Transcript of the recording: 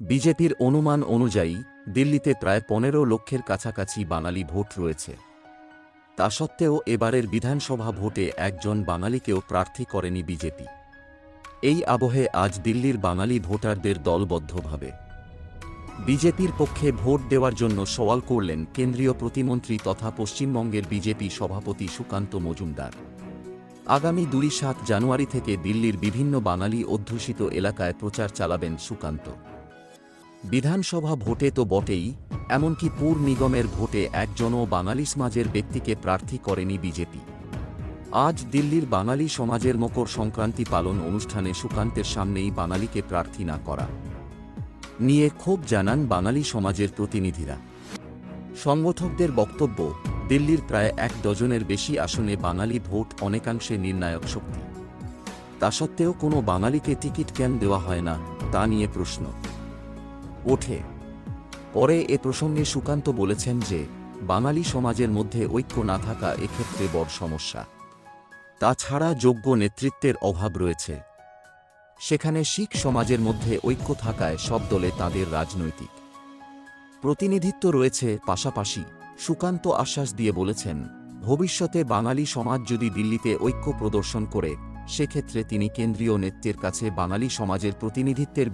বিজেপির অনুমান অনুযায়ী, দিল্লিতে প্রায় পনেরো লক্ষের কাছাকাছি বাঙালি ভোট রয়েছে। তা সত্ত্বেও এবারের বিধানসভা ভোটে একজন বাঙালিকেও প্রার্থী করেনি বিজেপি। এই আবহে আজ দিল্লির বাঙালি ভোটারদের দলবদ্ধভাবে। বিজেপির পক্ষে ভোট দেওয়ার জন্য সওয়াল করলেন কেন্দ্রীয় প্রতিমন্ত্রী তথা পশ্চিমবঙ্গের বিজেপি সভাপতি সুকান্ত মজুমদার। আগামী দুই সাত জানুয়ারি থেকে দিল্লির বিভিন্ন বাঙালি অধ্যুষিত এলাকায় প্রচার চালাবেন সুকান্ত। বিধানসভা ভোটে তো বটেই, এমনকি পুর নিগমের ভোটে একজনও বাঙালি সমাজের ব্যক্তিকে প্রার্থী করেনি বিজেপি। আজ দিল্লির বাঙালি সমাজের মকর সংক্রান্তি পালন অনুষ্ঠানে সুকান্তের সামনেই বাঙালিকে প্রার্থী না করা। নিয়ে ক্ষোভ জানান বাঙালি সমাজের প্রতিনিধিরা। সংগঠকদের বক্তব্য, দিল্লির প্রায় এক ডজনের বেশি আসনে বাঙালি ভোট অনেকাংশে নির্ণায়ক শক্তি। তা সত্ত্বেও কোনো বাঙালিকে টিকিট কেন দেওয়া হয় না, তা নিয়ে প্রশ্ন। ওঠে। পরে এ প্রসঙ্গে সুকান্ত বলেছেন যে, বাঙালি সমাজের মধ্যে ঐক্য না থাকা এক্ষেত্রে বড় সমস্যা। তাছাড়া যোগ্য নেতৃত্বের অভাব রয়েছে। সেখানে শিখ সমাজের মধ্যে ঐক্য থাকায় সব দলে তাদের রাজনৈতিক প্রতিনিধিত্ব রয়েছে। পাশাপাশি সুকান্ত আশ্বাস দিয়ে বলেছেন, ভবিষ্যতে বাঙালি সমাজ যদি দিল্লিতে ঐক্য প্রদর্শন করে, সেক্ষেত্রে তিনি কেন্দ্রীয় নেতৃত্বের কাছে বাঙালি সমাজের প্রতিনিধিত্বের